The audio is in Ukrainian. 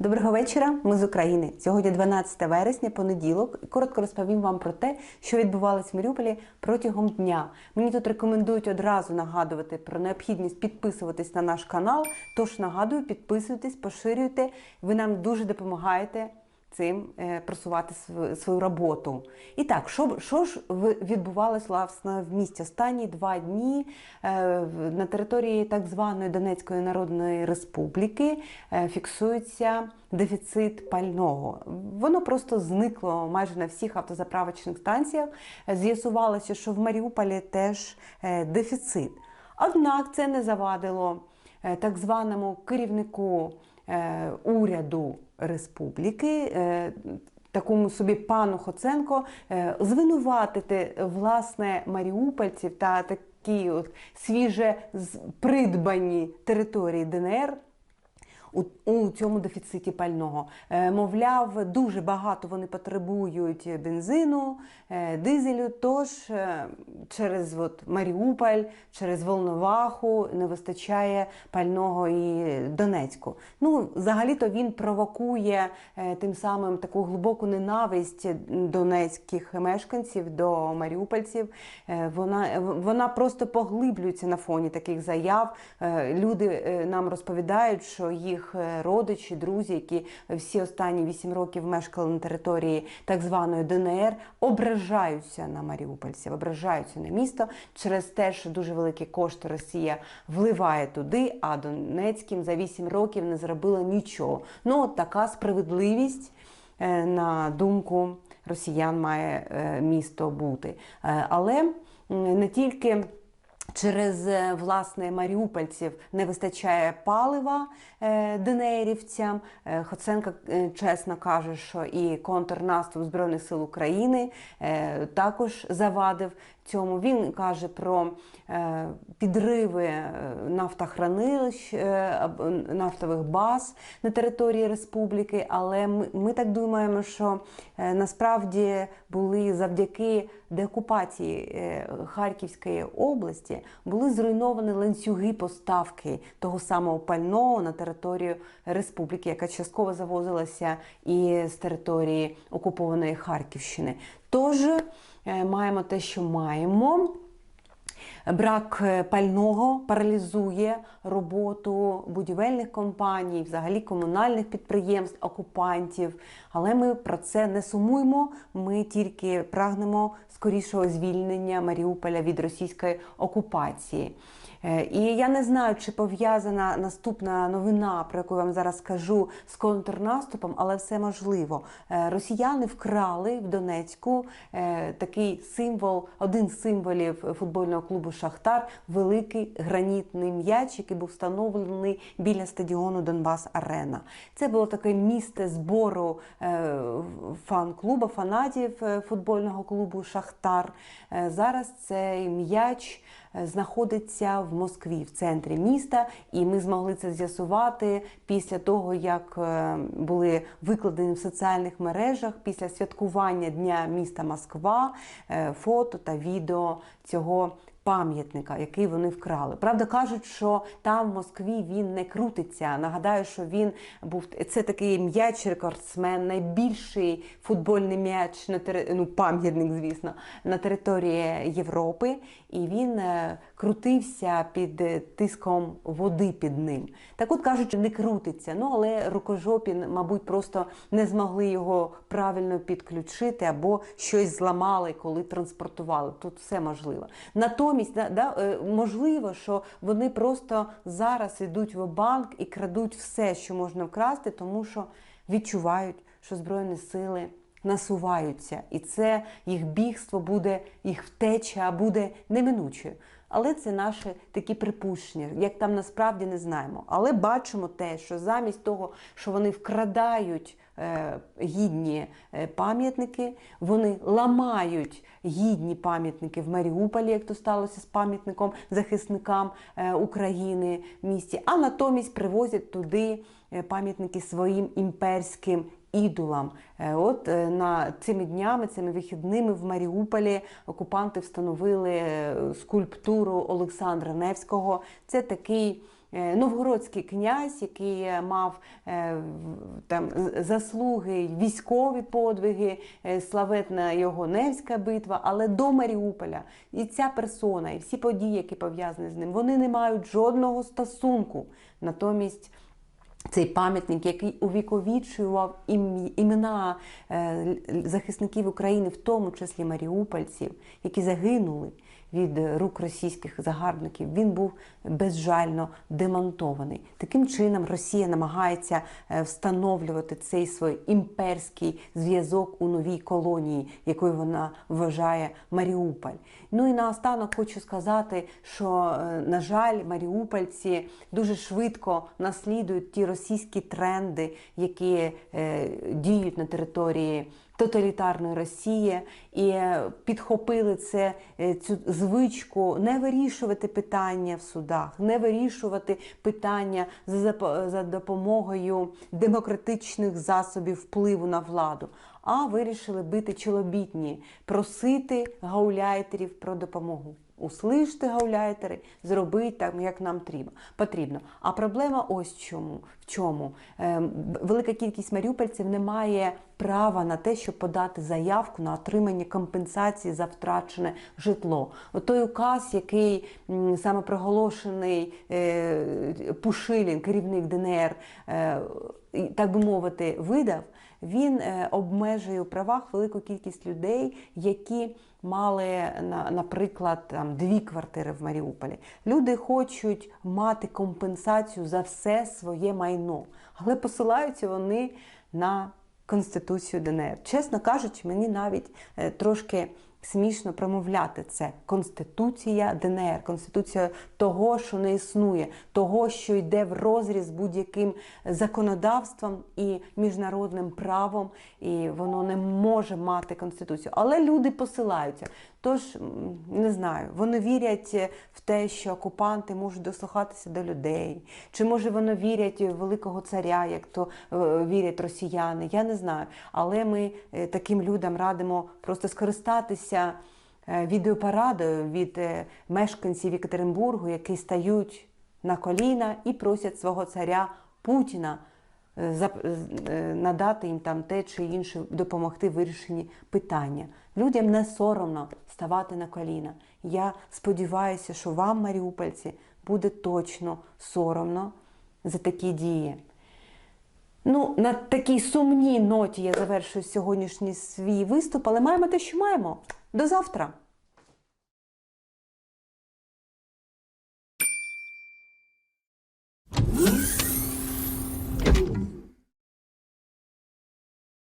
Доброго вечора, ми з України. Сьогодні 12 вересня, понеділок. І Коротко розповім вам про те, що відбувалось в Маріуполі протягом дня. Мені тут рекомендують одразу нагадувати про необхідність підписуватись на наш канал. Тож нагадую, підписуйтесь, поширюйте. Ви нам дуже допомагаєте цим е, просувати св- свою роботу. І так, що, що ж відбувалось власне в місті останні два дні е, на території так званої Донецької Народної Республіки е, фіксується дефіцит пального. Воно просто зникло майже на всіх автозаправочних станціях. З'ясувалося, що в Маріуполі теж дефіцит. Однак це не завадило так званому керівнику уряду республіки, е, такому собі пану Хоценко, е, звинуватити власне маріупольців та такі от свіже придбані території ДНР. У, у цьому дефіциті пального. Е, мовляв, дуже багато вони потребують бензину, е, дизелю. Тож е, через от, Маріуполь, через Волноваху не вистачає пального і Донецьку. Ну, взагалі-то він провокує тим самим таку глибоку ненависть донецьких мешканців до маріупольців. Вона, вона просто поглиблюється на фоні таких заяв. Люди нам розповідають, що їх е, родичі, друзі, які всі останні вісім років мешкали на території так званої ДНР, ображаються на маріупольців, ображаються на місто через те, що дуже великі кошти Росія вливає туди, а Донецьким за вісім років не зробила нічого. Ну, от така справедливість, е, на думку росіян, має е, місто бути. Але не тільки. Через е, власне маріупольців не вистачає палива е, Хоценка Е, Хоценко е, чесно каже, що і контрнаступ Збройних сил України також завадив цьому. Він каже про е, підриви е, нафтохранилищ, е, нафтових баз на території республіки. Але ми, ми так думаємо, що насправді були завдяки деокупації Харківської області були зруйновані ланцюги поставки того самого пального на територію республіки, яка частково завозилася і з території окупованої Харківщини. Тож е, маємо те, що маємо. Брак е, пального паралізує роботу будівельних компаній, взагалі комунальних підприємств, окупантів. Але ми про це не сумуємо. Ми тільки прагнемо скорішого звільнення Маріуполя від російської окупації. Е, І я не знаю, чи пов'язана наступна новина, про яку я вам зараз скажу, з контрнаступом, але все можливо. Е, Росіяни вкрали в Донецьку е, такий символ, один з символів футбольного клубу Шахтар великий гранітний м'яч, який був встановлений біля стадіону Донбас Арена. Це було таке місце збору фан-клубу, фанатів футбольного клубу Шахтар. Зараз цей м'яч знаходиться в Москві, в центрі міста, і ми змогли це з'ясувати після того, як е, були викладені в соціальних мережах після святкування Дня міста Москва е, фото та відео цього. Пам'ятника, який вони вкрали. Правда, кажуть, що там в Москві він не крутиться. Нагадаю, що він був це такий м'яч рекордсмен, найбільший футбольний м'яч на тери... ну, пам'ятник, звісно, на території Європи, і він е, крутився під е, тиском води під ним. Так от кажуть, не крутиться. Ну але рукожопі, мабуть, просто не змогли його правильно підключити або щось зламали, коли транспортували. Тут все можливо. Натомість, да, да, е, можливо, що вони просто зараз йдуть в банк і крадуть все, що можна вкрасти, тому що відчувають, що збройні сили насуваються, і це їх бігство буде, їх втеча буде неминучою. Але це наші такі припущення, як там насправді не знаємо. Але бачимо те, що замість того, що вони вкрадають е, гідні е, пам'ятники, вони ламають гідні пам'ятники в Маріуполі, як то сталося з пам'ятником захисникам е, України в місті, а натомість привозять туди пам'ятники своїм імперським ідолам. Е, От е, на цими днями, цими вихідними в Маріуполі окупанти встановили е, скульптуру Олександра Невського. Це такий новгородський князь, який мав там заслуги, військові подвиги, славетна його Невська битва, але до Маріуполя. І ця персона, і всі події, які пов'язані з ним, вони не мають жодного стосунку. Натомість цей пам'ятник, який увіковічував ім- імена е, захисників України, в тому числі маріупольців, які загинули від рук російських загарбників, він був безжально демонтований. Таким чином Росія намагається е, встановлювати цей свій імперський зв'язок у новій колонії, якою вона вважає Маріуполь. Ну і наостанок хочу сказати, що, е, на жаль, маріупольці дуже швидко наслідують ті російські тренди, які е, діють на території тоталітарної Росії, і е, підхопили це е, цю звичку не вирішувати питання в судах, не вирішувати питання за, допомогою демократичних засобів впливу на владу. А вирішили бити чолобітні, просити гауляйтерів про допомогу. Услиште гауляйтери, зробіть так, як нам потрібно. А проблема ось чому. В чому Ем, велика кількість маріупольців не має права на те, щоб подати заявку на отримання компенсації за втрачене житло. От той указ, який саме проголошений е, Пушилін, керівник ДНР, е, так би мовити, видав. Він е, обмежує у правах велику кількість людей, які мали, на- наприклад, там, дві квартири в Маріуполі. Люди хочуть мати компенсацію за все своє майно, але посилаються вони на Конституцію ДНР. Чесно кажучи, мені навіть е, трошки смішно промовляти це. Конституція ДНР, конституція того, що не існує, того, що йде в розріз будь-яким законодавством і міжнародним правом, і воно не може мати конституцію. Але люди посилаються. Тож не знаю, вони вірять в те, що окупанти можуть дослухатися до людей, чи може вони вірять в великого царя, як то е, вірять росіяни. Я не знаю. Але ми е, таким людям радимо просто скористатися е, відеопарадою від е, мешканців Єкатеринбургу, які стають на коліна і просять свого царя Путіна е, надати їм там те чи інше, допомогти в вирішенні питання. Людям не соромно ставати на коліна. Я сподіваюся, що вам, маріупольці, буде точно соромно за такі дії. Ну, на такій сумній ноті я завершую сьогоднішній свій виступ, але маємо те, що маємо. До завтра!